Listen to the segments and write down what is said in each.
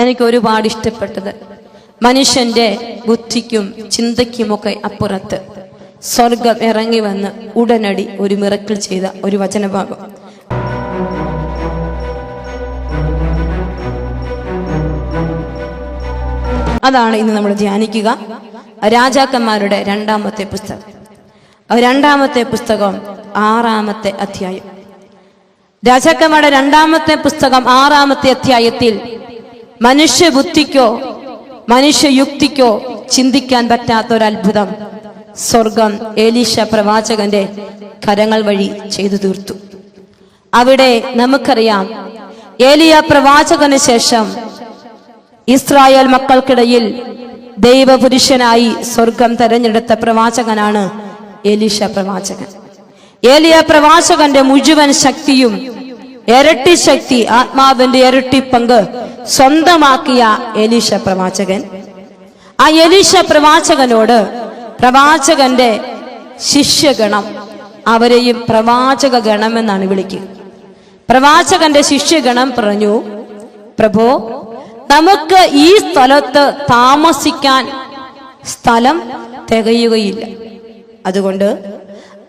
എനിക്ക് ഒരുപാട് ഇഷ്ടപ്പെട്ടത്. മനുഷ്യന്റെ ബുദ്ധിക്കും ചിന്തയ്ക്കുമൊക്കെ അപ്പുറത്ത് സ്വർഗം ഇറങ്ങി വന്ന് ഉടനടി ഒരു മിറക്കിൾ ചെയ്ത ഒരു വചനഭാഗം. അതാണ് ഇന്ന് നമ്മൾ ധ്യാനിക്കുക. രാജാക്കന്മാരുടെ രണ്ടാമത്തെ പുസ്തകം. രണ്ടാമത്തെ പുസ്തകം ആറാമത്തെ അധ്യായം. രാജാക്കന്മാരുടെ രണ്ടാമത്തെ പുസ്തകം ആറാമത്തെ അധ്യായത്തിൽ മനുഷ്യബുദ്ധിക്കോ മനുഷ്യയുക്തിക്കോ ചിന്തിക്കാൻ പറ്റാത്ത ഒരു അത്ഭുതം സ്വർഗം ഏലീശ പ്രവാചകന്റെ കരങ്ങൾ വഴി ചെയ്തു തീർത്തു. അവിടെ നമുക്കറിയാം ഏലിയ പ്രവാചകന് ശേഷം ഇസ്രായേൽ മക്കൾക്കിടയിൽ ദൈവപുരുഷനായി സ്വർഗം തെരഞ്ഞെടുത്ത പ്രവാചകനാണ് ഏലീഷ പ്രവാചകൻ. ഏലിയ പ്രവാചകന്റെ മുഴുവൻ ശക്തിയും ഇരട്ടി ശക്തി ആത്മാവിന്റെ ഇരട്ടി പങ്ക് സ്വന്തമാക്കിയ എലീഷ പ്രവാചകൻ. ആ എലീഷ പ്രവാചകനോട് പ്രവാചകന്റെ ശിഷ്യഗണം അവരെയും പ്രവാചക ഗണമെന്നാണ് വിളിക്കുക. പ്രവാചകന്റെ ശിഷ്യഗണം പറഞ്ഞു പ്രഭോ നമുക്ക് ഈ സ്ഥലത്ത് താമസിക്കാൻ സ്ഥലം തികയുകയില്ല. അതുകൊണ്ട്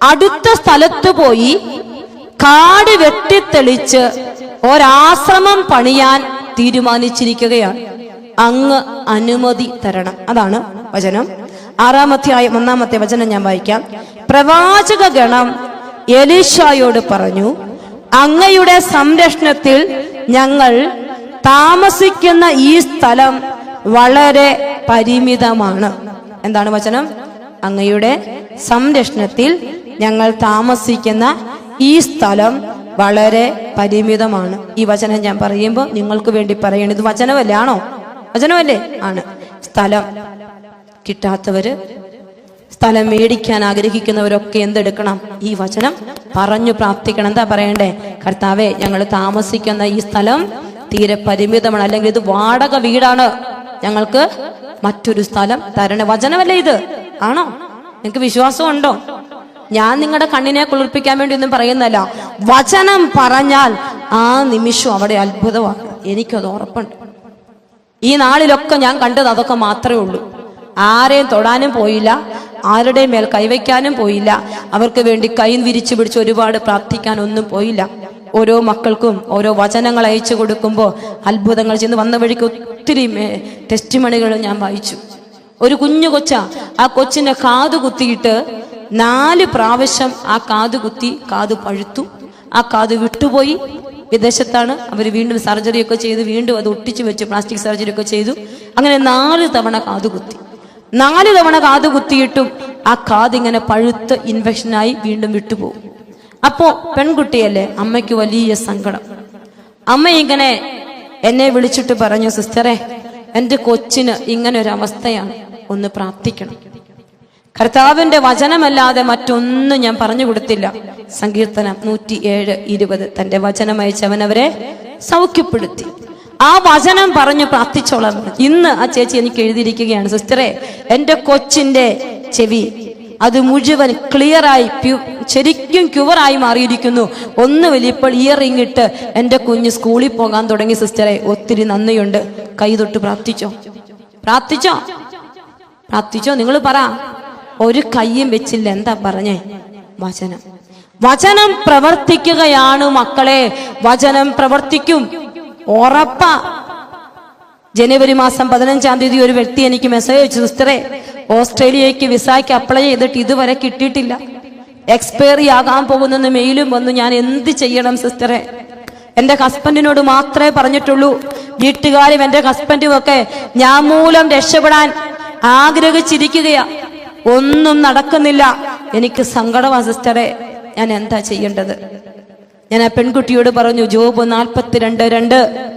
അടുത്ത സ്ഥലത്ത് പോയി കാട് വെട്ടിത്തെളിച്ച് ഒരാശ്രമം പണിയാൻ തീരുമാനിച്ചിരിക്കുകയാണ്. അങ്ങ് അനുമതി തരണം. അതാണ് വചനം. ആറാമധ്യായം ഒന്നാമത്തെ വചനം ഞാൻ വായിക്കാം. പ്രവാചക ഗണം എലീഷായോട് പറഞ്ഞു അങ്ങയുടെ സംരക്ഷണത്തിൽ ഞങ്ങൾ താമസിക്കുന്ന ഈ സ്ഥലം വളരെ പരിമിതമാണ്. എന്താണ് വചനം? അങ്ങയുടെ സംരക്ഷണത്തിൽ ഞങ്ങൾ താമസിക്കുന്ന ഈ സ്ഥലം വളരെ പരിമിതമാണ്. ഈ വചനം ഞാൻ പറയുമ്പോൾ നിങ്ങൾക്ക് വേണ്ടി പറയണം ഇത് വചനമല്ലേ? ആണോ? വചനമല്ലേ? ആണ്. സ്ഥലം കിട്ടാത്തവര് സ്ഥലം മേടിക്കാൻ ആഗ്രഹിക്കുന്നവരൊക്കെ എന്തെടുക്കണം? ഈ വചനം പറഞ്ഞു പ്രാപ്തിക്കണം. എന്താ പറയണ്ടേ? കർത്താവെ ഞങ്ങൾ താമസിക്കുന്ന ഈ സ്ഥലം തീരെ പരിമിതമാണ്. അല്ലെങ്കിൽ ഇത് വാടക വീടാണ്. ഞങ്ങൾക്ക് മറ്റൊരു സ്ഥലം തരണേ വചനമല്ലേ ഇത്? ആണോ? നിങ്ങൾക്ക് വിശ്വാസം ഉണ്ടോ ഞാൻ നിങ്ങളുടെ കണ്ണിനെ കുളിർപ്പിക്കാൻ വേണ്ടി ഒന്നും പറയുന്നല്ല വചനം പറഞ്ഞാൽ ആ നിമിഷം അവിടെ അത്ഭുതമാണ് എനിക്കത് ഉറപ്പുണ്ട്. ഈ നാളിലൊക്കെ ഞാൻ കണ്ടത് അതൊക്കെ മാത്രമേ ഉള്ളൂ. ആരെയും തൊടാനും പോയില്ല. ആരുടെയും മേൽ കൈവയ്ക്കാനും പോയില്ല. അവർക്ക് വേണ്ടി കൈ വിരിച്ചു പിടിച്ച് ഒരുപാട് പ്രാർത്ഥിക്കാനൊന്നും പോയില്ല. ഓരോ മക്കൾക്കും ഓരോ വചനങ്ങൾ അയച്ചു കൊടുക്കുമ്പോൾ അത്ഭുതങ്ങൾ ചെന്ന് വന്ന വഴിക്ക് ഒത്തിരി ടെസ്റ്റ് മണികൾ ഞാൻ വായിച്ചു. ഒരു കുഞ്ഞു കൊച്ച ആ കൊച്ചിന്റെ കാതു കുത്തിയിട്ട് നാല് പ്രാവശ്യം ആ കാത് കുത്തി കാത് പഴുത്തു. ആ കാത് വിട്ടുപോയി. വിദേശത്താണ് അവർ വീണ്ടും സർജറി ഒക്കെ ചെയ്ത്. വീണ്ടും അത് ഒട്ടിച്ചു വെച്ച് പ്ലാസ്റ്റിക് സർജറി ഒക്കെ ചെയ്തു. അങ്ങനെ നാല് തവണ കാത് കുത്തി. നാല് തവണ കാത് കുത്തിയിട്ടും ആ കാത് ഇങ്ങനെ പഴുത്ത് ഇൻഫെക്ഷനായി വീണ്ടും വിട്ടുപോകും. അപ്പോ പെൺകുട്ടിയല്ലേ? അമ്മയ്ക്ക് വലിയ സങ്കടം. അമ്മ ഇങ്ങനെ എന്നെ വിളിച്ചിട്ട് പറഞ്ഞു സിസ്റ്ററെ എന്റെ കൊച്ചിന് ഇങ്ങനെ ഒരു അവസ്ഥയാണ് ഒന്ന് പ്രാർത്ഥിക്കണം. കർത്താവിന്റെ വചനമല്ലാതെ മറ്റൊന്നും ഞാൻ പറഞ്ഞു കൊടുത്തില്ല. സങ്കീർത്തനം നൂറ്റി ഏഴ് ഇരുപത്. തന്റെ വചനം അയച്ചവനവരെ സൗഖ്യപ്പെടുത്തി. ആ വചനം പറഞ്ഞു പ്രാർത്ഥിച്ചോളാം. ഇന്ന് ആ ചേച്ചി എനിക്ക് എഴുതിയിരിക്കുകയാണ് സിസ്റ്ററെ എന്റെ കൊച്ചിന്റെ ചെവി അത് മുഴുവൻ ക്ലിയറായി പ്യു ശരിക്കും ക്യുവറായി മാറിയിരിക്കുന്നു. ഒന്നുമില്ല ഇപ്പോൾ ഇയറിംഗ് ഇട്ട് എന്റെ കുഞ്ഞ് സ്കൂളിൽ പോകാൻ തുടങ്ങി സിസ്റ്ററെ ഒത്തിരി നന്ദിയുണ്ട്. കൈതൊട്ട് പ്രാർത്ഥിച്ചോ? പ്രാർത്ഥിച്ചോ? പ്രാർത്ഥിച്ചോ? നിങ്ങൾ പറ. ഒരു കയ്യും വെച്ചില്ല. എന്താ പറഞ്ഞേ? വചനം. വചനം പ്രവർത്തിക്കുകയാണ് മക്കളെ. വചനം പ്രവർത്തിക്കും. ഉറപ്പ. ജനുവരി മാസം പതിനഞ്ചാം തീയതി ഒരു വ്യക്തി എനിക്ക് മെസ്സേജ് അയച്ചു. സിസ്റ്ററെ ഓസ്ട്രേലിയക്ക് വിസയ്ക്ക് അപ്ലൈ ചെയ്തിട്ട് ഇതുവരെ കിട്ടിയിട്ടില്ല. എക്സ്പയറി ആകാൻ പോകുന്നെന്ന് മെയിലും വന്നു. ഞാൻ എന്ത് ചെയ്യണം സിസ്റ്ററെ? എന്റെ ഹസ്ബൻഡിനോട് മാത്രമേ പറഞ്ഞിട്ടുള്ളൂ. വീട്ടുകാരും എന്റെ ഹസ്ബൻഡും ഒക്കെ ഞാൻ മൂലം രക്ഷപ്പെടാൻ ആഗ്രഹിച്ചിരിക്കുകയാ. ഒന്നും നടക്കുന്നില്ല. എനിക്ക് സങ്കടമാ സിസ്റ്ററെ. ഞാൻ എന്താ ചെയ്യേണ്ടത്? ഞാൻ ആ പെൺകുട്ടിയോട് പറഞ്ഞു ജോബ് നാൽപ്പത്തിരണ്ട് രണ്ട്.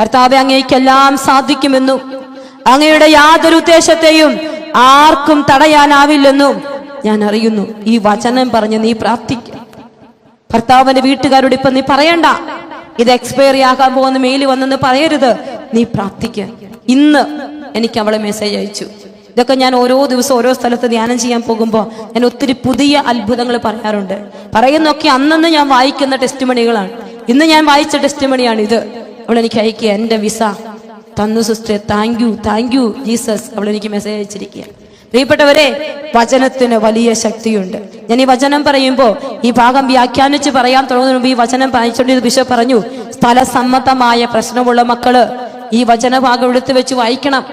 കർത്താവ് അങ്ങേക്കെല്ലാം സാധിക്കുമെന്നും. അങ്ങയുടെ യാതൊരു ഉദ്ദേശത്തെയും ആർക്കും തടയാനാവില്ലെന്നും ഞാൻ അറിയുന്നു. ഈ വചനം പറഞ്ഞ് നീ പ്രാർത്ഥിക്ക. ഭർത്താവിന്റെ വീട്ടുകാരോട് ഇപ്പൊ നീ പറയണ്ട. ഇത് എക്സ്പയറി ആകാൻ പോകുന്ന മെയിൽ വന്നെന്ന് പറയരുത്. നീ പ്രാർത്ഥിക്ക. ഇന്ന് എനിക്ക് അവളെ മെസ്സേജ് അയച്ചു. ഇതൊക്കെ ഞാൻ ഓരോ ദിവസം ഓരോ സ്ഥലത്ത് ധ്യാനം ചെയ്യാൻ പോകുമ്പോൾ ഞാൻ ഒത്തിരി പുതിയ അത്ഭുതങ്ങൾ പറയാറുണ്ട്. പറയുന്നൊക്കെ അന്നന്ന് ഞാൻ വായിക്കുന്ന ടെസ്റ്റ് മണികളാണ് ഇന്ന് ഞാൻ വായിച്ച ടെസ്റ്റ് മണിയാണ് ഇത്. അവൾ എനിക്ക് അയക്കുക എന്റെ വിസ തന്നു sister thank you thank you Jesus അവൾ എനിക്ക് മെസ്സേജ് അയച്ചിരിക്കുക പ്രിയപ്പെട്ടവരെ വചനത്തിന് വലിയ ശക്തിയുണ്ട്. ഞാൻ ഈ വചനം പറയുമ്പോൾ ഈ ഭാഗം വ്യാഖ്യാനിച്ച് പറയാൻ തുടങ്ങുന്നതിന് മുമ്പ് ഈ വചനം വായിച്ചുകൊണ്ട് ബിഷപ്പ് പറഞ്ഞു സ്ഥലസമ്മതമായ പ്രശ്നമുള്ള മക്കൾ ഈ വചനഭാഗം എടുത്തു വെച്ച് വായിക്കണം.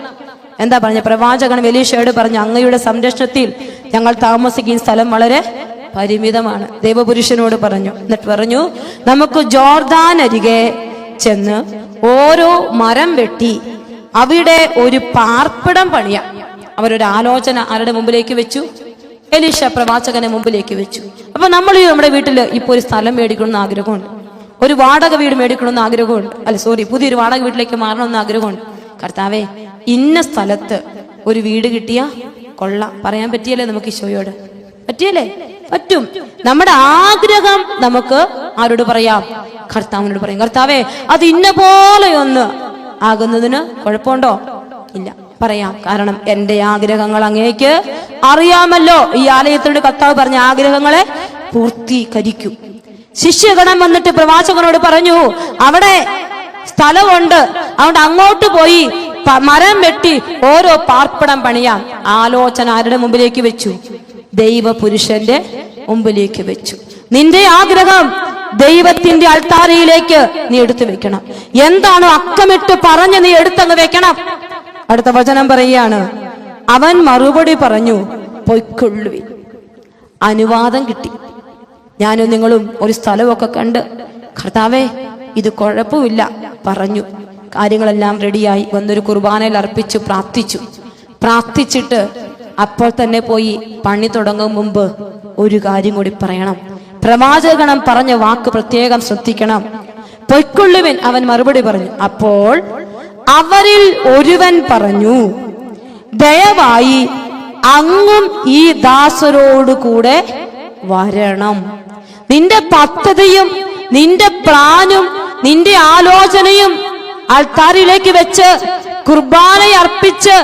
എന്താ പറഞ്ഞ? പ്രവാചകൻ വെലീഷയോട് പറഞ്ഞു അങ്ങയുടെ സംരക്ഷണത്തിൽ ഞങ്ങൾ താമസിക്കുന്ന സ്ഥലം വളരെ പരിമിതമാണ്. ദേവപുരുഷനോട് പറഞ്ഞു. എന്നിട്ട് പറഞ്ഞു നമുക്ക് ജോർദാൻ അരികെ ചെന്ന് ഓരോ മരം വെട്ടി അവിടെ ഒരു പാർപ്പിടം പണിയാം. അവരൊരു ആലോചന ആരുടെ മുമ്പിലേക്ക് വെച്ചു? എലീഷ പ്രവാചകനെ മുമ്പിലേക്ക് വെച്ചു. അപ്പൊ നമ്മൾ നമ്മുടെ വീട്ടിൽ ഇപ്പൊ ഒരു സ്ഥലം മേടിക്കണമെന്ന് ആഗ്രഹമുണ്ട്. ഒരു വാടക വീട് മേടിക്കണമെന്ന് ആഗ്രഹമുണ്ട്. അല്ല സോറി പുതിയൊരു വാടക വീട്ടിലേക്ക് മാറണമെന്ന് ആഗ്രഹമുണ്ട്. കർത്താവേ ഇന്ന സ്ഥലത്ത് ഒരു വീട് കിട്ടിയ കൊള്ള. പറയാൻ പറ്റിയല്ലേ നമുക്ക് ഈശോയോട്? പറ്റിയല്ലേ? പറ്റും. നമ്മുടെ ആഗ്രഹം നമുക്ക് ആരോട് പറയാം? കർത്താവിനോട് പറയും. കർത്താവേ അത് ഇന്ന പോലെ ഒന്ന് ആകുന്നതിന് കുഴപ്പമുണ്ടോ? ഇല്ല. പറയാം. കാരണം എന്റെ ആഗ്രഹങ്ങൾ അങ്ങേക്ക് അറിയാമല്ലോ. ഈ ആലയത്തിനോട് കർത്താവ് പറഞ്ഞ ആഗ്രഹങ്ങളെ പൂർത്തീകരിക്കും. ശിഷ്യഗണം വന്നിട്ട് പ്രവാചകനോട് പറഞ്ഞു അവിടെ സ്ഥലമുണ്ട്. അതുകൊണ്ട് അങ്ങോട്ട് പോയി മരം വെട്ടി ഓരോ പാർപ്പിടം പണിയാം ആലോചന ആരുടെ മുമ്പിലേക്ക് വെച്ചു? ദൈവ പുരുഷന്റെ മുമ്പിലേക്ക് വെച്ചു. നിന്റെ ആഗ്രഹം ദൈവത്തിന്റെ അൾത്താരയിലേക്ക് നീ എടുത്തു വെക്കണം. എന്താണോ അക്കമിട്ട് പറഞ്ഞ് നീ എടുത്തങ്ങ് വെക്കണം? അടുത്ത വചനം പറയുകയാണ് അവൻ മറുപടി പറഞ്ഞു പൊയ്ക്കൊള്ളുവി അനുവാദം കിട്ടി. ഞാനും നിങ്ങളും ഒരു സ്ഥലമൊക്കെ കണ്ട് കർത്താവേ ഇത് കുഴപ്പമില്ല പറഞ്ഞു. കാര്യങ്ങളെല്ലാം റെഡിയായി വന്നൊരു കുർബാനയിൽ അർപ്പിച്ചു പ്രാർത്ഥിച്ചു. പ്രാർത്ഥിച്ചിട്ട് അപ്പോൾ തന്നെ പോയി പണി തുടങ്ങും മുമ്പ് ഒരു കാര്യം കൂടി പറയണം. പ്രവാചകണം പറഞ്ഞ വാക്ക് പ്രത്യേകം ശ്രദ്ധിക്കണം. പൊയ്ക്കൊള്ളുവൻ അവൻ മറുപടി പറഞ്ഞു. അപ്പോൾ അവരിൽ ഒരുവൻ പറഞ്ഞു ദയവായി അങ്ങും ഈ ദാസരോട് കൂടെ വരണം. നിന്റെ പദ്ധതിയും നിന്റെ പ്ലാനും നിന്റെ ആലോചനയും ആൾത്താരിലേക്ക് വെച്ച് കുർബാന അർപ്പിച്ച്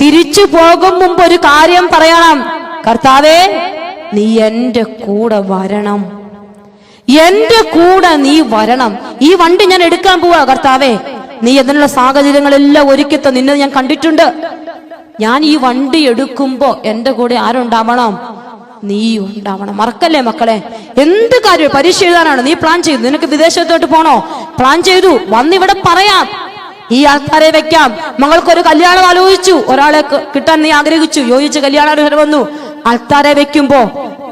തിരിച്ചു പോകും മുമ്പ് ഒരു കാര്യം പറയണം. കർത്താവേ നീ എന്റെ കൂടെ വരണം. എന്റെ കൂടെ നീ വരണം. ഈ വണ്ടി ഞാൻ എടുക്കാൻ പോവാ കർത്താവേ. നീ അതിനുള്ള സാഹചര്യങ്ങളെല്ലാം ഒരുക്കിത്ത നിന്നെ ഞാൻ കണ്ടിട്ടുണ്ട്. ഞാൻ ഈ വണ്ടി എടുക്കുമ്പോ എന്റെ കൂടെ ആരുണ്ടാവണം? നീ ഉണ്ടാവണം മറക്കല്ലേ മക്കളെ? എന്ത് കാര്യം? പരീക്ഷ എഴുതാനാണ്. നീ പ്ലാൻ ചെയ്തു. നിനക്ക് വിദേശത്തോട്ട് പോണോ? പ്ലാൻ ചെയ്തു. വന്നിവിടെ പറയാം. ഈ ആൾക്കാരെ വെക്കാം. മകൾക്കൊരു കല്യാണം ആലോചിച്ചു. ഒരാളെ കിട്ടാൻ നീ ആഗ്രഹിച്ചു. യോജിച്ച് കല്യാണം വന്നു. ആൾക്കാരെ വെക്കുമ്പോ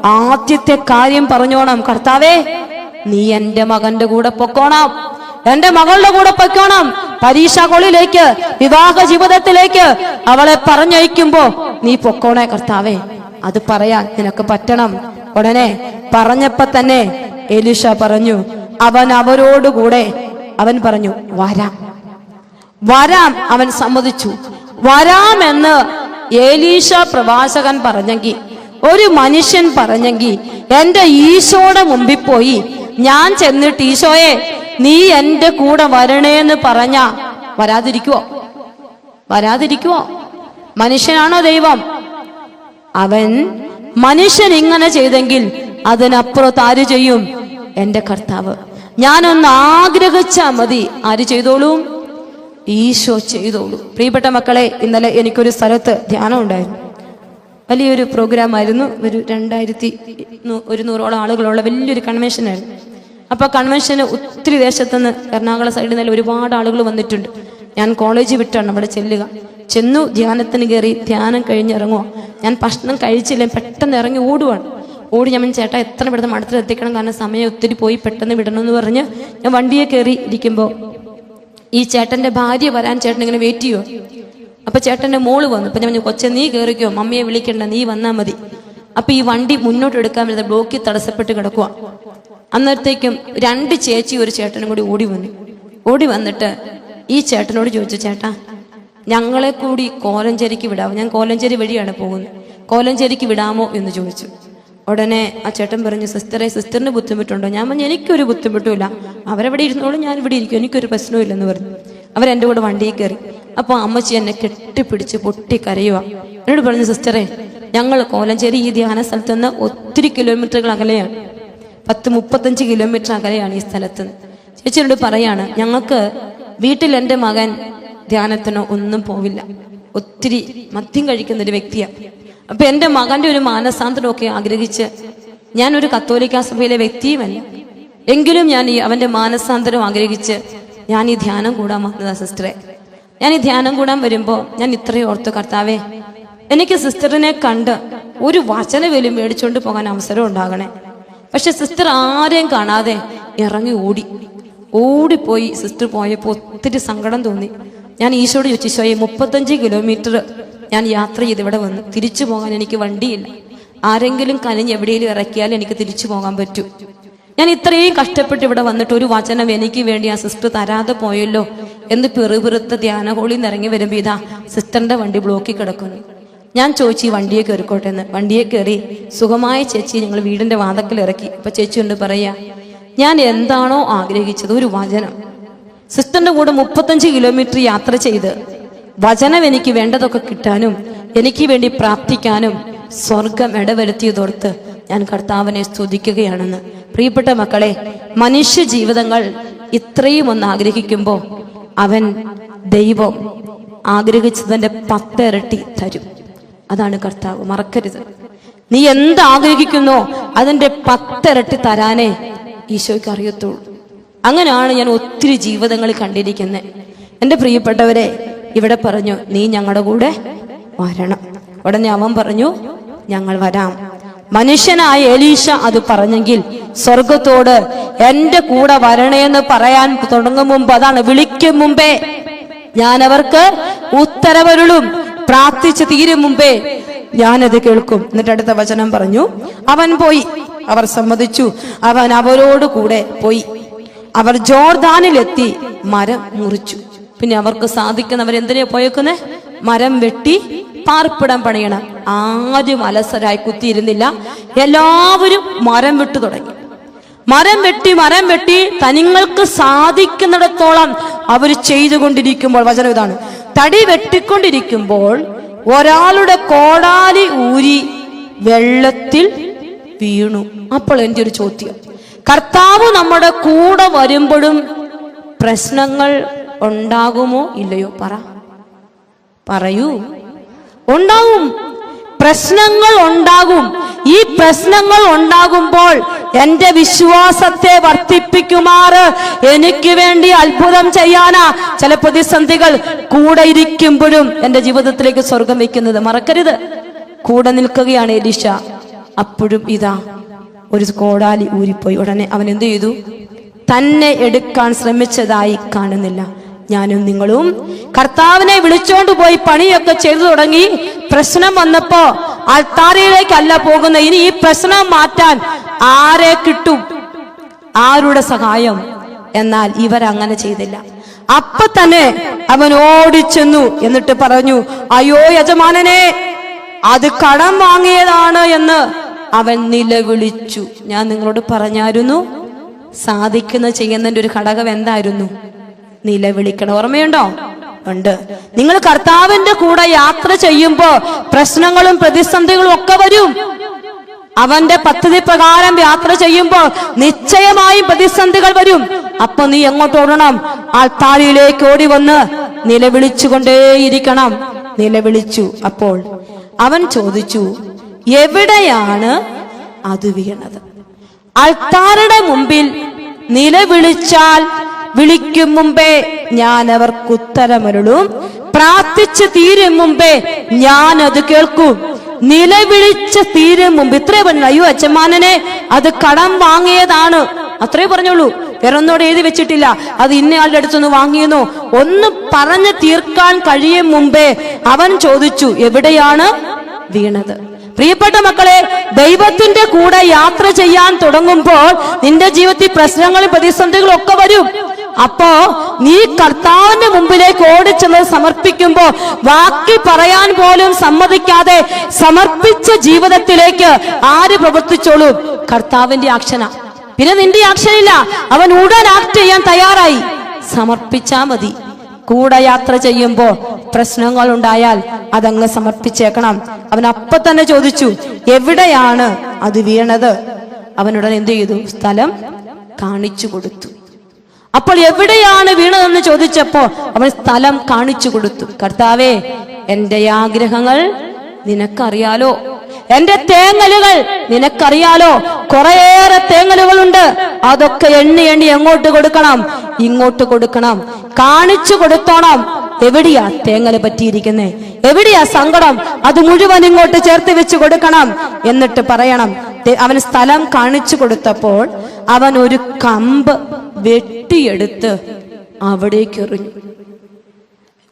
ആദ്യത്തെ കാര്യം പറഞ്ഞോണം. കർത്താവേ നീ എന്റെ മകന്റെ കൂടെ പൊക്കോണം. എന്റെ മകളുടെ കൂടെ പൊക്കോണം. പരീക്ഷാ കോളിലേക്ക് വിവാഹ ജീവിതത്തിലേക്ക് അവളെ പറഞ്ഞയക്കുമ്പോ നീ പൊക്കോണേ കർത്താവേ. അത് പറയാൻ നിനക്ക് പറ്റണം. ഉടനെ പറഞ്ഞപ്പോ തന്നെ എലിഷ പറഞ്ഞു അവൻ അവരോടുകൂടെ അവൻ പറഞ്ഞു വരാം. വരാം അവൻ സമ്മതിച്ചു. വരാമെന്ന് ഏലീഷ പ്രവാചകൻ പറഞ്ഞെങ്കിൽ ഒരു മനുഷ്യൻ പറഞ്ഞെങ്കിൽ എന്റെ ഈശോയുടെ മുമ്പിൽ പോയി ഞാൻ ചെന്നിട്ട് ഈശോയെ നീ എന്റെ കൂടെ വരണേന്ന് പറഞ്ഞ വരാതിരിക്കുവോ? വരാതിരിക്കുവോ? മനുഷ്യനാണോ ദൈവം? അവൻ മനുഷ്യൻ ഇങ്ങനെ ചെയ്തെങ്കിൽ അതിനപ്പുറത്ത് ആര് ചെയ്യും? എന്റെ കർത്താവ്. ഞാനൊന്ന് ആഗ്രഹിച്ചാ മതി. ആര് ചെയ്തോളൂ? ഈശോ ചെയ്തോളൂ. പ്രിയപ്പെട്ട മക്കളെ ഇന്നലെ എനിക്കൊരു സ്ഥലത്ത് ധ്യാനം ഉണ്ടായിരുന്നു. വലിയൊരു പ്രോഗ്രാം ആയിരുന്നു. ഒരു രണ്ടായിരത്തി ഒരു നൂറോളം ആളുകളുള്ള വലിയൊരു കൺവെൻഷൻ ആയിരുന്നു. അപ്പൊ കൺവെൻഷന് ഒത്തിരി ദേശത്തുനിന്ന് എറണാകുളം സൈഡിൽ നിന്ന് ഒരുപാട് ആളുകൾ വന്നിട്ടുണ്ട്. ഞാൻ കോളേജ് വിട്ടാണ് അവിടെ ചെല്ലുക. ചെന്നു ധ്യാനത്തിന് കയറി ധ്യാനം കഴിഞ്ഞിറങ്ങുക ഞാൻ ഭക്ഷണം കഴിച്ചില്ല പെട്ടെന്ന് ഇറങ്ങി ഓടുവാണ്. ഓടി ഞാൻ ചേട്ടാ എത്ര പെട്ടെന്ന് മഠത്തിൽ എത്തിക്കണം? കാരണം സമയം ഒത്തിരി പോയി പെട്ടെന്ന് വിടണമെന്ന് പറഞ്ഞ് ഞാൻ വണ്ടിയെ കയറി ഇരിക്കുമ്പോൾ ഈ ചേട്ടന്റെ ഭാര്യ വരാൻ ചേട്ടൻ ഇങ്ങനെ വെയിറ്റ് ചെയ്യുമോ അപ്പൊ ചേട്ടന്റെ മോൾ വന്നു. അപ്പൊ ഞാൻ കൊച്ചെ നീ കയറിക്കോ മമ്മിയെ വിളിക്കണ്ട നീ വന്നാ മതി. അപ്പൊ ഈ വണ്ടി മുന്നോട്ട് എടുക്കാൻ വരുന്നത് ബ്ലോക്കിൽ തടസ്സപ്പെട്ട് കിടക്കുക അന്നേരത്തേക്കും രണ്ട് ചേച്ചി ഒരു ചേട്ടനും കൂടി ഓടി വന്നു. ഓടി വന്നിട്ട് ഈ ചേട്ടനോട് ചോദിച്ചു ചേട്ടാ ഞങ്ങളെ കൂടി കോലഞ്ചേരിക്ക് വിടാമോ? ഞാൻ കോലഞ്ചേരി വഴിയാണ് പോകുന്നത്. കോലഞ്ചേരിക്ക് വിടാമോ എന്ന് ചോദിച്ചു. ഉടനെ ആ ചേട്ടൻ പറഞ്ഞു സിസ്റ്ററെ സിസ്റ്ററിന് ബുദ്ധിമുട്ടുണ്ടോ? ഞാൻ പറഞ്ഞു എനിക്കൊരു ബുദ്ധിമുട്ടുമില്ല. അവരെവിടെ ഇരുന്നോളൂ ഞാൻ ഇവിടെ ഇരിക്കും. എനിക്കൊരു പ്രശ്നവും ഇല്ലെന്ന് പറഞ്ഞു. അവരെന്റെ കൂടെ വണ്ടിയിൽ കയറി. അപ്പോൾ അമ്മച്ചി എന്നെ കെട്ടിപ്പിടിച്ച് പൊട്ടി കരയുക എന്നോട് പറഞ്ഞു സിസ്റ്ററെ ഞങ്ങൾ കോലഞ്ചേരി ഈ ധ്യാന സ്ഥലത്ത് നിന്ന് ഒത്തിരി കിലോമീറ്ററുകൾ അകലെയാണ്. പത്ത് മുപ്പത്തഞ്ച് കിലോമീറ്റർ അകലെയാണ് ഈ സ്ഥലത്ത് ചേച്ചിയോട് പറയാണ് ഞങ്ങൾക്ക് വീട്ടിൽ എന്റെ മകൻ ധ്യാനത്തിനോ ഒന്നും പോവില്ല. ഒത്തിരി മദ്യം കഴിക്കുന്ന ഒരു വ്യക്തിയാണ് അപ്പൊ എന്റെ മകന്റെ ഒരു മാനസാന്തരമൊക്കെ ആഗ്രഹിച്ച് ഞാനൊരു കത്തോലിക്കാ സഭയിലെ വ്യക്തിയുമല്ല. എങ്കിലും ഞാൻ ഈ അവന്റെ മാനസാന്തരം ആഗ്രഹിച്ച് ഞാൻ ഈ ധ്യാനം കൂടാൻ വന്നതാ സിസ്റ്ററെ. ഞാൻ ഈ ധ്യാനം കൂടാൻ വരുമ്പോൾ ഞാൻ ഇത്രയും ഓർത്തു കർത്താവേ എനിക്ക് സിസ്റ്ററിനെ കണ്ട് ഒരു വചന വെലും മേടിച്ചുകൊണ്ട് പോകാൻ അവസരം ഉണ്ടാകണേ. പക്ഷെ സിസ്റ്റർ ആരെയും കാണാതെ ഇറങ്ങി ഓടി. ഓടിപ്പോയി സിസ്റ്റർ പോയപ്പോൾ ഒത്തിരി സങ്കടം തോന്നി. ഞാൻ ഈശോട് ചോദിച്ചു ഈശോയെ മുപ്പത്തഞ്ച് കിലോമീറ്റർ ഞാൻ യാത്ര ചെയ്ത് ഇവിടെ വന്നു തിരിച്ചു പോകാൻ എനിക്ക് വണ്ടിയില്ല. ആരെങ്കിലും കനിഞ്ഞ് എവിടെയെങ്കിലും ഇറക്കിയാൽ എനിക്ക് തിരിച്ചു പോകാൻ പറ്റൂ. ഞാൻ ഇത്രയും കഷ്ടപ്പെട്ട് ഇവിടെ വന്നിട്ട് ഒരു വചനം എനിക്ക് വേണ്ടി ആ സിസ്റ്റർ തരാതെ പോയല്ലോ എന്ന് പെറുപിറുത്ത ധ്യാനഹോളിൽ നിന്ന് ഇറങ്ങി വരുമ്പോൾ ഇതാ സിസ്റ്ററിന്റെ വണ്ടി ബ്ലോക്കിൽ കിടക്കുന്നു. ഞാൻ ചോദിച്ചു ഈ വണ്ടിയെ കയറിക്കോട്ടെ എന്ന്. വണ്ടിയെ കയറി സുഖമായ ചേച്ചി ഞങ്ങൾ വീടിന്റെ വാതക്കൽ ഇറക്കി. ഇപ്പൊ ചേച്ചി കൊണ്ട് പറയാ ഞാൻ എന്താണോ ആഗ്രഹിച്ചത്? ഒരു വചനം. സിസ്റ്ററിന്റെ കൂടെ മുപ്പത്തഞ്ച് കിലോമീറ്റർ യാത്ര ചെയ്ത് വചനം എനിക്ക് വേണ്ടതൊക്കെ കിട്ടാനും എനിക്ക് വേണ്ടി പ്രാർത്ഥിക്കാനും സ്വർഗം ഇടവരുത്തിയതോർത്ത് ഞാൻ കർത്താവിനെ സ്തുതിക്കുകയാണെന്ന്. പ്രിയപ്പെട്ട മക്കളെ മനുഷ്യ ജീവിതങ്ങൾ ഇത്രയും ഒന്ന് ആഗ്രഹിക്കുമ്പോൾ അവൻ ദൈവം ആഗ്രഹിച്ചതിന്റെ പത്തിരട്ടി തരും. അതാണ് കർത്താവ്. മറക്കരുത്. നീ എന്ത് ആഗ്രഹിക്കുന്നോ അതിന്റെ പത്തിരട്ടി തരാനേ ഈശോയ്ക്ക് അറിയത്തുള്ളൂ. അങ്ങനെയാണ് ഞാൻ ഒത്തിരി ജീവിതങ്ങൾ കണ്ടിരിക്കുന്നത് എന്റെ പ്രിയപ്പെട്ടവരെ ഇവിടെ പറഞ്ഞു നീ ഞങ്ങളുടെ കൂടെ വരണം. ഉടനെ അവൻ പറഞ്ഞു ഞങ്ങൾ വരാം. മനുഷ്യനായ എലീഷ അത് പറഞ്ഞെങ്കിൽ സ്വർഗത്തോട് എന്റെ കൂടെ വരണേന്ന് പറയാൻ തുടങ്ങും മുമ്പ് അതാണ് വിളിക്കും മുമ്പേ ഞാൻ അവർക്ക് ഉത്തരവരുളും പ്രാർത്ഥിച്ച് തീരും മുമ്പേ ഞാനത് കേൾക്കും. എന്നിട്ട് അടുത്ത വചനം പറഞ്ഞു അവൻ പോയി. അവർ സമ്മതിച്ചു അവൻ അവരോട് കൂടെ പോയി. അവർ ജോർദാനിലെത്തി മരം മുറിച്ചു. പിന്നെ അവർക്ക് സാധിക്കുന്നവർ എന്തിനാ പോയേക്കുന്നേ? മരം വെട്ടി പാർപ്പിടം പണിയണം. ആരും അലസരായി കുത്തിയിരുന്നില്ല. എല്ലാവരും മരം വിട്ടു തുടങ്ങി. മരം വെട്ടി മരം വെട്ടി തനിങ്ങൾക്ക് സാധിക്കുന്നിടത്തോളം അവർ ചെയ്തുകൊണ്ടിരിക്കുമ്പോൾ വചനം ഇതാണ് തടി വെട്ടിക്കൊണ്ടിരിക്കുമ്പോൾ ഒരാളുടെ കോടാലി ഊരി വെള്ളത്തിൽ വീണു. അപ്പോൾ എന്റെ ഒരു ചോദ്യം കർത്താവ് നമ്മുടെ കൂടെ വരുമ്പോഴും പ്രശ്നങ്ങൾ ഉണ്ടാകുമോ ഇല്ലയോ? പറ. പറയൂ. ഉണ്ടാവും പ്രശ്നങ്ങൾ ഉണ്ടാകും. ഈ പ്രശ്നങ്ങൾ ഉണ്ടാകുമ്പോൾ എന്റെ വിശ്വാസത്തെ വർദ്ധിപ്പിക്കുമാറ്. എനിക്ക് വേണ്ടി അത്ഭുതം ചെയ്യാനാ. ചില പ്രതിസന്ധികൾ കൂടെ ഇരിക്കുമ്പോഴും എന്റെ ജീവിതത്തിലേക്ക് സ്വർഗം വെക്കുന്നത് മറക്കരുത്. കൂടെ നിൽക്കുകയാണ് എലിഷ അപ്പോഴും ഇതാ. ഒരു കോടാലി ഊരിപ്പോയി. ഉടനെ അവൻ എന്തു ചെയ്തു? തന്നെ എടുക്കാൻ ശ്രമിച്ചതായി കാണുന്നില്ല. ഞാനും നിങ്ങളും കർത്താവിനെ വിളിച്ചോണ്ട് പോയി പണിയൊക്കെ ചെയ്തു തുടങ്ങി പ്രശ്നം വന്നപ്പോ ആൾത്താരയിലേക്കല്ല പോകുന്ന ഇനി ഈ പ്രശ്നം മാറ്റാൻ ആരെ കിട്ടും? ആരുടെ സഹായം? എന്നാൽ ഇവരങ്ങനെ ചെയ്തില്ല. അപ്പൊ തന്നെ അവൻ ഓടിച്ചെന്നു എന്നിട്ട് പറഞ്ഞു അയ്യോ യജമാനനെ അത് കടം വാങ്ങിയതാണ് എന്ന് അവൻ നിലവിളിച്ചു. ഞാൻ നിങ്ങളോട് പറഞ്ഞായിരുന്നു സാധിക്കുന്ന ചെയ്യുന്നതിന്റെ ഒരു ഘടകം എന്തായിരുന്നു? നിലവിളിക്കണം ഓർമ്മയുണ്ടോ? ഉണ്ട്. നിങ്ങൾ കർത്താവിന്റെ കൂടെ യാത്ര ചെയ്യുമ്പോ പ്രശ്നങ്ങളും പ്രതിസന്ധികളും ഒക്കെ വരും. അവന്റെ പദ്ധതി പ്രകാരം യാത്ര ചെയ്യുമ്പോൾ നിശ്ചയമായും പ്രതിസന്ധികൾ വരും. അപ്പൊ നീ എങ്ങോട്ട് ഓടണം? ആൾത്താരിയിലേക്ക് ഓടി വന്ന് നിലവിളിച്ചുകൊണ്ടേയിരിക്കണം. നിലവിളിച്ചു അപ്പോൾ അവൻ ചോദിച്ചു എവിടെയാണ് അത് വീണത്? അൾത്താരുടെ മുമ്പിൽ നിലവിളിച്ചാൽ വിളിക്കും മുമ്പേ ഞാൻ അവർക്ക് ഉത്തരമരുളും. പ്രാർത്ഥിച്ച് തീരും മുമ്പേ ഞാൻ അത് കേൾക്കും. നിലവിളിച്ച തീരും മുമ്പ്. ഇത്രേ പറഞ്ഞു അയ്യോ അച്ഛമാനനെ അത് കടം വാങ്ങിയതാണ്. അത്രേ പറഞ്ഞോളൂ വേറെ എഴുതി വെച്ചിട്ടില്ല. അത് ഇന്നയാളുടെ അടുത്തുനിന്ന് വാങ്ങിയെന്നോ? ഒന്ന് പറഞ്ഞ് തീർക്കാൻ കഴിയും മുമ്പേ അവൻ ചോദിച്ചു എവിടെയാണ് വീണത്? പ്രിയപ്പെട്ട മക്കളെ ദൈവത്തിന്റെ കൂടെ യാത്ര ചെയ്യാൻ തുടങ്ങുമ്പോൾ നിന്റെ ജീവിതത്തിൽ പ്രശ്നങ്ങളും പ്രതിസന്ധികളും ഒക്കെ വരും. അപ്പോ നീ കർത്താവിന്റെ മുമ്പിലേക്ക് ഓടിച്ചെന്ന് സമർപ്പിക്കുമ്പോ വാക്കി പറയാൻ പോലും സമ്മതിക്കാതെ സമർപ്പിച്ച ജീവിതത്തിലേക്ക് ആര് പ്രവർത്തിച്ചോളൂ? കർത്താവിന്റെ ആക്ഷന പിന്നെ നിന്റെ ആക്ഷനില്ല അവൻ ഉടൻ ആക്ട് ചെയ്യാൻ തയ്യാറായി. സമർപ്പിച്ചാ മതി. കൂടെ യാത്ര ചെയ്യുമ്പോ പ്രശ്നങ്ങൾ ഉണ്ടായാൽ അതങ്ങ് സമർപ്പിച്ചേക്കണം. അവൻ അപ്പൊ തന്നെ ചോദിച്ചു എവിടെയാണ് അത് വീണത്? അവനുടൻ എന്ത് ചെയ്തു? സ്ഥലം കാണിച്ചു കൊടുത്തു. അപ്പോൾ എവിടെയാണ് വീണതെന്ന് ചോദിച്ചപ്പോ അവൻ സ്ഥലം കാണിച്ചു കൊടുത്തു. കർത്താവേ എന്റെ ആഗ്രഹങ്ങൾ നിനക്കറിയാലോ. എന്റെ തേങ്ങലുകൾ നിനക്കറിയാലോ. കുറേയേറെ തേങ്ങലുകളുണ്ട്. അതൊക്കെ എണ്ണി എണ്ണി എങ്ങോട്ട് കൊടുക്കണം ഇങ്ങോട്ട് കൊടുക്കണം. കാണിച്ചു കൊടുത്തോണം. എവിടെയാ തേങ്ങൽ പറ്റിയിരിക്കുന്നേ? എവിടെയാ സങ്കടം? അത് മുഴുവൻ ഇങ്ങോട്ട് ചേർത്ത് വെച്ച് കൊടുക്കണം. എന്നിട്ട് പറയണം അവന് സ്ഥലം കാണിച്ചു കൊടുത്തപ്പോൾ അവൻ ഒരു കമ്പ് വെട്ടിയെടുത്ത് അവിടേക്ക് എറിഞ്ഞു.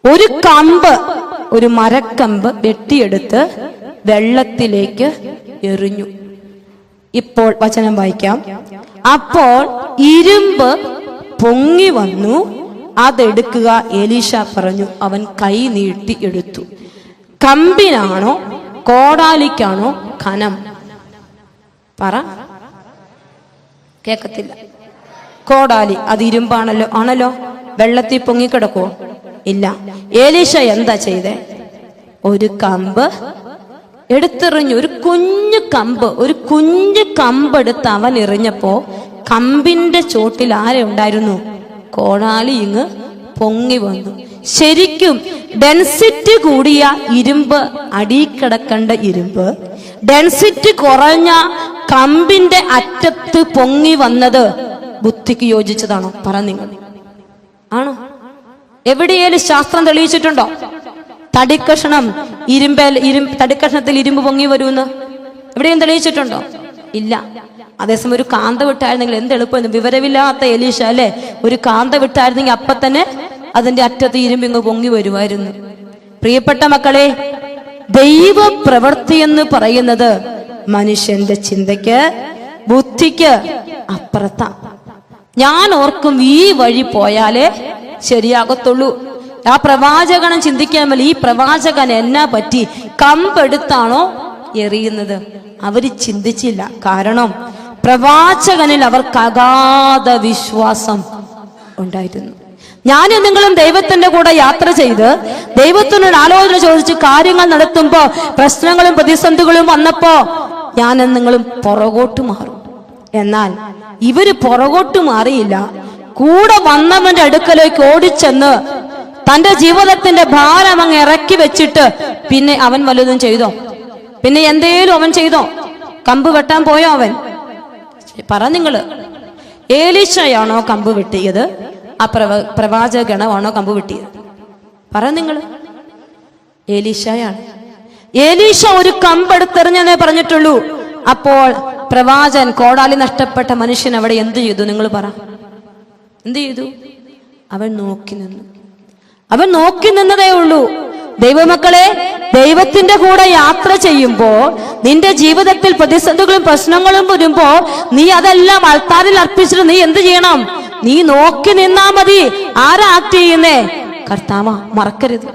ഒരു കമ്പ് ഒരു മരക്കമ്പ് വെട്ടിയെടുത്ത് വെള്ളത്തിലേക്ക് എറിഞ്ഞു. ഇപ്പോൾ വചനം വായിക്കാം. അപ്പോൾ ഇരുമ്പ് പൊങ്ങി വന്നു. അതെടുക്കുക. എലീഷ പറഞ്ഞു അവൻ കൈ നീട്ടി എടുത്തു. കമ്പിനാണോ കോടാലിക്കാണോ ഖനം പറ. കേക്കത്തില്ല. കോടാലി അത് ഇരുമ്പാണല്ലോ ആണല്ലോ? വെള്ളത്തിൽ പൊങ്ങിക്കിടക്കുവോ? ഇല്ല. ഏലീഷ എന്താ ചെയ്തേ? ഒരു കമ്പ് എടുത്തെറിഞ്ഞു. ഒരു കുഞ്ഞു കമ്പ് ഒരു കുഞ്ഞു കമ്പ് എടുത്ത് അവൻ എറിഞ്ഞപ്പോ കമ്പിന്റെ ചോട്ടിൽ ആരെ ഉണ്ടായിരുന്നു? കോടാലി ഇങ്ങ് പൊങ്ങി വന്നു. ശരിക്കും ഡെൻസിറ്റി കൂടിയ ഇരുമ്പ് അടിക്കിടക്കേണ്ട ഇരുമ്പ്. ഡെൻസിറ്റി കുറഞ്ഞ കമ്പിന്റെ അറ്റത്ത് പൊങ്ങി വന്നത് ബുദ്ധിക്ക് യോജിച്ചതാണോ? പറ നിങ്ങൾ. ആണോ. എവിടെയേലും ശാസ്ത്രം തെളിയിച്ചിട്ടുണ്ടോ? തടിക്കഷണം ഇരുമ്പേൽ ഇരും തടിക്കഷണത്തിൽ ഇരുമ്പ് പൊങ്ങി വരുമെന്ന്? എവിടെയും തെളിയിച്ചിട്ടുണ്ടോ? ഇല്ല. അതേസമയം ഒരു കാന്ത വിട്ടായിരുന്നെങ്കിൽ എന്ത് എളുപ്പം വിവരമില്ലാത്ത എലീഷ അല്ലെ? ഒരു കാന്ത വിട്ടായിരുന്നെങ്കിൽ അപ്പൊ തന്നെ അതിന്റെ അറ്റത്ത് ഇരുമ്പിങ്ങ് പൊങ്ങി വരുമായിരുന്നു. പ്രിയപ്പെട്ട മക്കളെ ദൈവ പ്രവൃത്തി എന്ന് പറയുന്നത് മനുഷ്യന്റെ ചിന്തയ്ക്ക് ബുദ്ധിക്ക് അപ്പുറത്താ. ഞാൻ ഓർക്കും ഈ വഴി പോയാലേ ശരിയാകത്തുള്ളൂ. ആ പ്രവാചകനം ചിന്തിക്കാൻ ഈ പ്രവാചകൻ എന്നാ പറ്റി? കമ്പെടുത്താണോ എറിയുന്നത്. അവർ ചിന്തിച്ചില്ല. കാരണം പ്രവാചകനിൽ അവർക്ക് അഗാധ വിശ്വാസം ഉണ്ടായിരുന്നു. ഞാനും നിങ്ങളും ദൈവത്തിന്റെ കൂടെ യാത്ര ചെയ്ത് ദൈവത്തിനോട് ആലോചന ചോദിച്ച് കാര്യങ്ങൾ നടത്തുമ്പോ പ്രശ്നങ്ങളും പ്രതിസന്ധികളും വന്നപ്പോ ഞാനും നിങ്ങളും പുറകോട്ട് മാറും. എന്നാൽ ഇവർ പുറകോട്ട് മാറിയില്ല. കൂടെ വന്നവന്റെ അടുക്കലേക്ക് ഓടിച്ചെന്ന് തന്റെ ജീവിതത്തിന്റെ ഭാരം അങ്ങ് ഇറക്കി വെച്ചിട്ട് പിന്നെ അവൻ വലുതും ചെയ്തോ? പിന്നെ എന്തേലും അവൻ ചെയ്തോ? കമ്പ് വെട്ടാൻ പോയോ അവൻ? പറ നിങ്ങൾ. ഏലീശയാണോ കമ്പ് വെട്ടിയത്? ആ പ്രവ പ്രവാചകണമാണോ കമ്പ് വെട്ടിയത്? പറ നിങ്ങൾ ഏലീശയാണ്. ഏലീശ ഒരു കമ്പെടുത്തെറിഞ്ഞെന്നേ പറഞ്ഞിട്ടുള്ളൂ. അപ്പോൾ പ്രവാചൻ കോടാലി നഷ്ടപ്പെട്ട മനുഷ്യൻ അവിടെ എന്ത് ചെയ്തു? നിങ്ങൾ പറ. എന്ത് ചെയ്തു? അവൻ നോക്കി നിന്നു. അവൻ നോക്കി നിന്നതേ ഉള്ളൂ. ദൈവമക്കളെ ദൈവത്തിന്റെ കൂടെ യാത്ര ചെയ്യുമ്പോൾ നിന്റെ ജീവിതത്തിൽ പ്രതിസന്ധികളും പ്രശ്നങ്ങളും വരുമ്പോ നീ അതെല്ലാം അൾത്താരിൽ അർപ്പിച്ചിട്ട് നീ എന്ത് ചെയ്യണം? നീ നോക്കി നിന്നാ മതി. ആരാ ആക്ട് ചെയ്യുന്നേ? കർത്താവ മറക്കരുത്.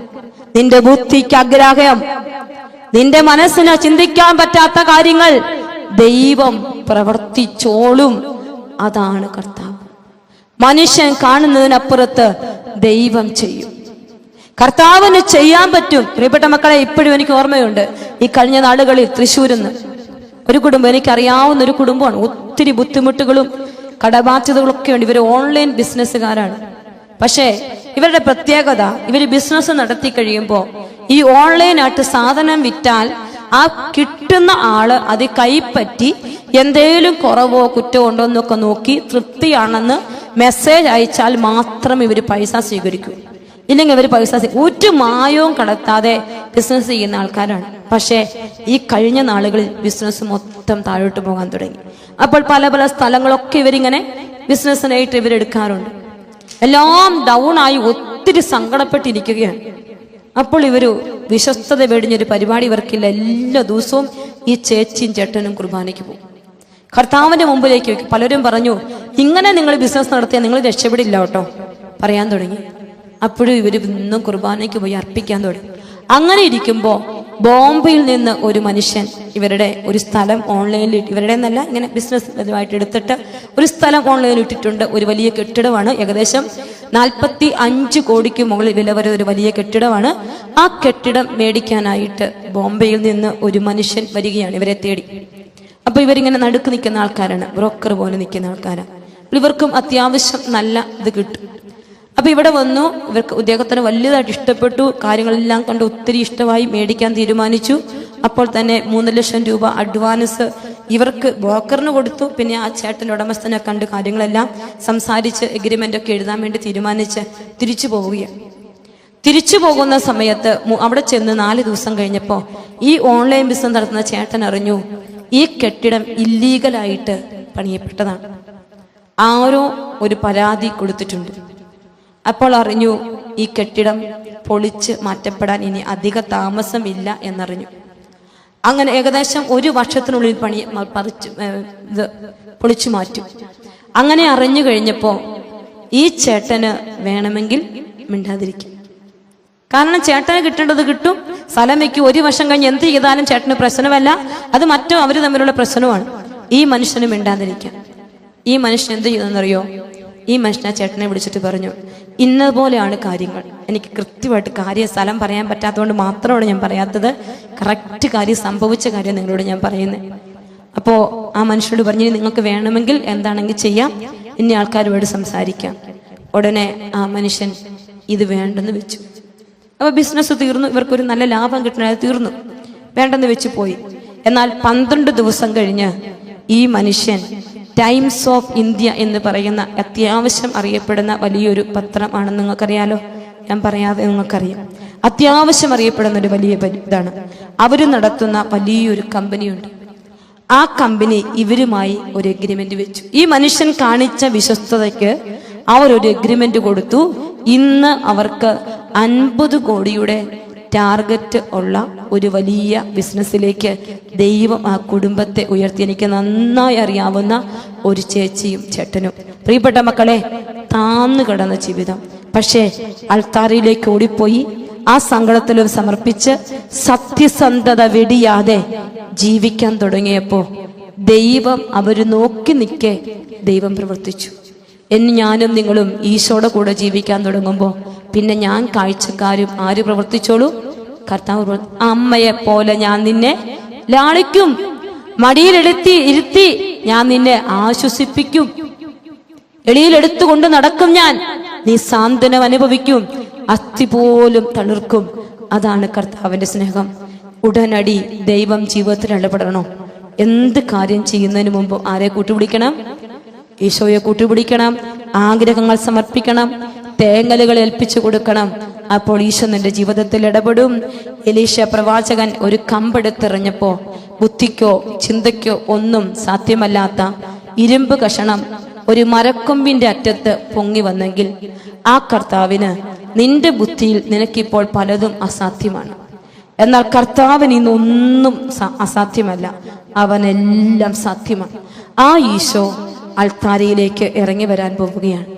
നിന്റെ ബുദ്ധിക്ക് ആഗ്രഹം. നിന്റെ മനസ്സിന് ചിന്തിക്കാൻ പറ്റാത്ത കാര്യങ്ങൾ. ദൈവം പ്രവർത്തിച്ചോളും. അതാണ് കർത്താവ്. മനുഷ്യൻ കാണുന്നതിനപ്പുറത്ത് ദൈവം ചെയ്യും. കർത്താവിന് ചെയ്യാൻ പറ്റും. പ്രിയപ്പെട്ട മക്കളെ ഇപ്പോഴും എനിക്ക് ഓർമ്മയുണ്ട്. ഈ കഴിഞ്ഞ നാളുകളിൽ തൃശ്ശൂരിൽ നിന്ന് ഒരു കുടുംബം എനിക്കറിയാവുന്ന ഒരു കുടുംബമാണ്. ഒത്തിരി ബുദ്ധിമുട്ടുകളും കടബാധ്യതകളൊക്കെ ഉണ്ട്. ഇവർ ഓൺലൈൻ ബിസിനസ്സുകാരാണ്. പക്ഷേ ഇവരുടെ പ്രത്യേകത ഇവർ ബിസിനസ് നടത്തി കഴിയുമ്പോൾ ഈ ഓൺലൈനായിട്ട് സാധനം വിറ്റാൽ ആ കിട്ടുന്ന ആൾ അത് കൈപ്പറ്റി എന്തേലും കുറവോ കുറ്റമോ ഉണ്ടോ എന്നൊക്കെ നോക്കി തൃപ്തിയാണെന്ന് മെസ്സേജ് അയച്ചാൽ മാത്രം ഇവർ പൈസ സ്വീകരിക്കൂ. ഇല്ലെങ്കിൽ ഇവർ പൈസ ഒരു മായവും കടത്താതെ ബിസിനസ് ചെയ്യുന്ന ആൾക്കാരാണ്. പക്ഷേ ഈ കഴിഞ്ഞ നാളുകളിൽ ബിസിനസ് മൊത്തം താഴോട്ട് പോകാൻ തുടങ്ങി. അപ്പോൾ പല പല സ്ഥലങ്ങളൊക്കെ ഇവരിങ്ങനെ ബിസിനസ്സിനായിട്ട് ഇവരെടുക്കാറുണ്ട്. എല്ലാം ഡൗൺ ആയി ഒത്തിരി സങ്കടപ്പെട്ടിരിക്കുകയാണ്. അപ്പോൾ ഇവർ വിശ്വസ്തത വെടിഞ്ഞൊരു പരിപാടി ഇവർക്കില്ല. എല്ലാ ദിവസവും ഈ ചേച്ചിയും ചേട്ടനും കുർബാനയ്ക്ക് പോകും. കർത്താവിന്റെ മുമ്പിലേക്ക് പലരും പറഞ്ഞു ഇങ്ങനെ നിങ്ങൾ ബിസിനസ് നടത്തിയാൽ നിങ്ങൾ രക്ഷപ്പെടില്ല കേട്ടോ. പറയാൻ തുടങ്ങി. അപ്പോഴും ഇവർ ഇന്നും കുർബാനയ്ക്ക് പോയി അർപ്പിക്കാൻ തുടങ്ങി. അങ്ങനെ ഇരിക്കുമ്പോൾ ബോംബെയിൽ നിന്ന് ഒരു മനുഷ്യൻ ഇവരുടെ ഒരു സ്ഥലം ഓൺലൈനിൽ ഇവരുടെ എന്നല്ല ഇങ്ങനെ ബിസിനസ് ഇതുമായിട്ട് എടുത്തിട്ട് ഒരു സ്ഥലം ഓൺലൈനിൽ ഇട്ടിട്ടുണ്ട്. ഒരു വലിയ കെട്ടിടമാണ്. ഏകദേശം നാൽപ്പത്തി അഞ്ച് കോടിക്ക് മുകളിൽ വില വരെ ഒരു വലിയ കെട്ടിടമാണ്. ആ കെട്ടിടം മേടിക്കാനായിട്ട് ബോംബെയിൽ നിന്ന് ഒരു മനുഷ്യൻ വരികയാണ് ഇവരെ തേടി. അപ്പൊ ഇവരിങ്ങനെ നടുക്ക് നിൽക്കുന്ന ആൾക്കാരാണ്. ബ്രോക്കർ പോലെ നിൽക്കുന്ന ആൾക്കാരാണ് ഇവർക്കും അത്യാവശ്യം നല്ല ഇത് കിട്ടും. അപ്പൊ ഇവിടെ വന്നു. ഇവർക്ക് ഉദ്യോഗത്തിന് വലുതായിട്ട് ഇഷ്ടപ്പെട്ടു. കാര്യങ്ങളെല്ലാം കണ്ട് ഒത്തിരി ഇഷ്ടമായി മേടിക്കാൻ തീരുമാനിച്ചു. അപ്പോൾ തന്നെ മൂന്ന് ലക്ഷം രൂപ അഡ്വാൻസ് ഇവർക്ക് ബ്രോക്കറിന് കൊടുത്തു. പിന്നെ ആ ചേട്ടന്റെ ഉടമസ്ഥനെ കണ്ട് കാര്യങ്ങളെല്ലാം സംസാരിച്ച് എഗ്രിമെന്റ് ഒക്കെ എഴുതാൻ വേണ്ടി തീരുമാനിച്ച് തിരിച്ചു പോവുകയാണ്. തിരിച്ചു പോകുന്ന സമയത്ത് അവിടെ ചെന്ന് നാല് ദിവസം കഴിഞ്ഞപ്പോൾ ഈ ഓൺലൈൻ ബിസിനസ് നടത്തുന്ന ചേട്ടൻ അറിഞ്ഞു ഈ കെട്ടിടം ഇല്ലീഗലായിട്ട് പണിയപ്പെട്ടതാണ്. ആരോ ഒരു പരാതി കൊടുത്തിട്ടുണ്ട്. അപ്പോൾ അറിഞ്ഞു ഈ കെട്ടിടം പൊളിച്ച് മാറ്റപ്പെടാൻ ഇനി അധിക താമസമില്ല എന്നറിഞ്ഞു. അങ്ങനെ ഏകദേശം ഒരു വർഷത്തിനുള്ളിൽ പണി പറിച്ചു ഇത് പൊളിച്ചു മാറ്റും. അങ്ങനെ അറിഞ്ഞു കഴിഞ്ഞപ്പോൾ ഈ ചേട്ടന് വേണമെങ്കിൽ മിണ്ടാതിരിക്കും. കാരണം ചേട്ടന് കിട്ടേണ്ടത് കിട്ടും. സ്ഥലം വെക്കും ഒരു വർഷം കഴിഞ്ഞ് എന്ത് ചെയ്താലും ചേട്ടന് പ്രശ്നമല്ല. അത് മറ്റോ അവർ തമ്മിലുള്ള പ്രശ്നമാണ്. ഈ മനുഷ്യന് മിണ്ടാതിരിക്കാം. ഈ മനുഷ്യൻ എന്ത് ചെയ്തെന്നറിയോ ഈ മനുഷ്യൻ ചേട്ടനെ വിളിച്ചിട്ട് പറഞ്ഞു ഇന്നതുപോലെയാണ് കാര്യങ്ങൾ. എനിക്ക് കൃത്യമായിട്ട് കാര്യ സ്ഥലം പറയാൻ പറ്റാത്തതുകൊണ്ട് മാത്രമാണ് ഞാൻ പറയാത്തത്. കറക്റ്റ് കാര്യം സംഭവിച്ച കാര്യം നിങ്ങളോട് ഞാൻ പറയുന്നത് അപ്പോ ആ മനുഷ്യനോട് പറഞ്ഞു നിങ്ങൾക്ക് വേണമെങ്കിൽ എന്താണെങ്കിൽ ചെയ്യാം. ഇനി ആൾക്കാരോട് സംസാരിക്കാം. ഉടനെ ആ മനുഷ്യൻ ഇത് വേണ്ടെന്ന് വെച്ചു. അപ്പൊ ബിസിനസ് തീർന്നു. ഇവർക്കൊരു നല്ല ലാഭം കിട്ടണ തീർന്നു. വേണ്ടെന്ന് വെച്ച് പോയി. എന്നാൽ പന്ത്രണ്ട് ദിവസം കഴിഞ്ഞ് ഈ മനുഷ്യൻ ടൈംസ് ഓഫ് ഇന്ത്യ എന്ന് പറയുന്ന അത്യാവശ്യം അറിയപ്പെടുന്ന വലിയൊരു പത്രമാണ് നിങ്ങൾക്കറിയാലോ? ഞാൻ പറയാതെ നിങ്ങൾക്കറിയാം. അത്യാവശ്യം അറിയപ്പെടുന്ന ഒരു വലിയ ഇതാണ്. അവർ നടത്തുന്ന വലിയൊരു കമ്പനിയുണ്ട്. ആ കമ്പനി ഇവരുമായി ഒരു എഗ്രിമെന്റ് വെച്ചു. ഈ മനുഷ്യൻ കാണിച്ച വിശ്വസ്തതയ്ക്ക് അവർ ഒരു എഗ്രിമെന്റ് കൊടുത്തു. ഇന്ന് അവർക്ക് അൻപത് കോടിയുടെ ടാർഗറ്റ് ഉള്ള ഒരു വലിയ ബിസിനസ്സിലേക്ക് ദൈവം ആ കുടുംബത്തെ ഉയർത്തി. എനിക്ക് നന്നായി അറിയാവുന്ന ഒരു ചേച്ചിയും ചേട്ടനും. പ്രിയപ്പെട്ട മക്കളെ താന്നു കിടന്ന ജീവിതം. പക്ഷേ അൾത്താരയിലേക്ക് ഓടിപ്പോയി. ആ സങ്കടത്തിലും സമർപ്പിച്ച് സത്യസന്ധത വെടിയാതെ ജീവിക്കാൻ തുടങ്ങിയപ്പോ ദൈവം അവർ നോക്കി നിൽക്കെ ദൈവം പ്രവർത്തിച്ചു. എന്ന് ഞാനും നിങ്ങളും ഈശോയുടെ കൂടെ ജീവിക്കാൻ തുടങ്ങുമ്പോൾ പിന്നെ ഞാൻ കാഴ്ചക്കാരും ആര് പ്രവർത്തിച്ചോളൂ? കർത്താവ് അമ്മയെ പോലെ ഞാൻ നിന്നെ ലാളിക്കും. മടിയിലെടുത്തി ഇരുത്തി ഞാൻ നിന്നെ ആശ്വസിപ്പിക്കും. എളിയിലെടുത്തുകൊണ്ട് നടക്കും ഞാൻ. നീ സാന്ത്വനം അനുഭവിക്കും. അസ്ഥി പോലും തളിർക്കും. അതാണ് കർത്താവിന്റെ സ്നേഹം. ഉടനടി ദൈവം ജീവിതത്തിൽ ഇടപെടണോ? എന്ത് കാര്യം ചെയ്യുന്നതിന് മുമ്പ് ആരെ കൂട്ടുപിടിക്കണം? ഈശോയെ കൂട്ടുപിടിക്കണം ആഗ്രഹങ്ങൾ സമർപ്പിക്കണം തേങ്ങലുകൾ ഏൽപ്പിച്ചു കൊടുക്കണം. അപ്പോൾ ഈശോ നിന്റെ ജീവിതത്തിൽ ഇടപെടും. എലീശ പ്രവാചകൻ ഒരു കമ്പെടുത്തെറിഞ്ഞപ്പോ ബുദ്ധിക്കോ ചിന്തയ്ക്കോ ഒന്നും സാധ്യമല്ലാത്ത ഇരുമ്പ് കഷണം ഒരു മരക്കൊമ്പിന്റെ അറ്റത്ത് പൊങ്ങി വന്നെങ്കിൽ ആ കർത്താവിന് നിന്റെ ബുദ്ധിയിൽ നിനക്കിപ്പോൾ പലതും അസാധ്യമാണ്. എന്നാൽ കർത്താവിന് ഇന്നൊന്നും അസാധ്യമല്ല. അവനെല്ലാം സാധ്യമാണ്. ആ ഈശോ അൾത്താരയിലേക്ക് ഇറങ്ങി വരാൻ പോവുകയാണ്.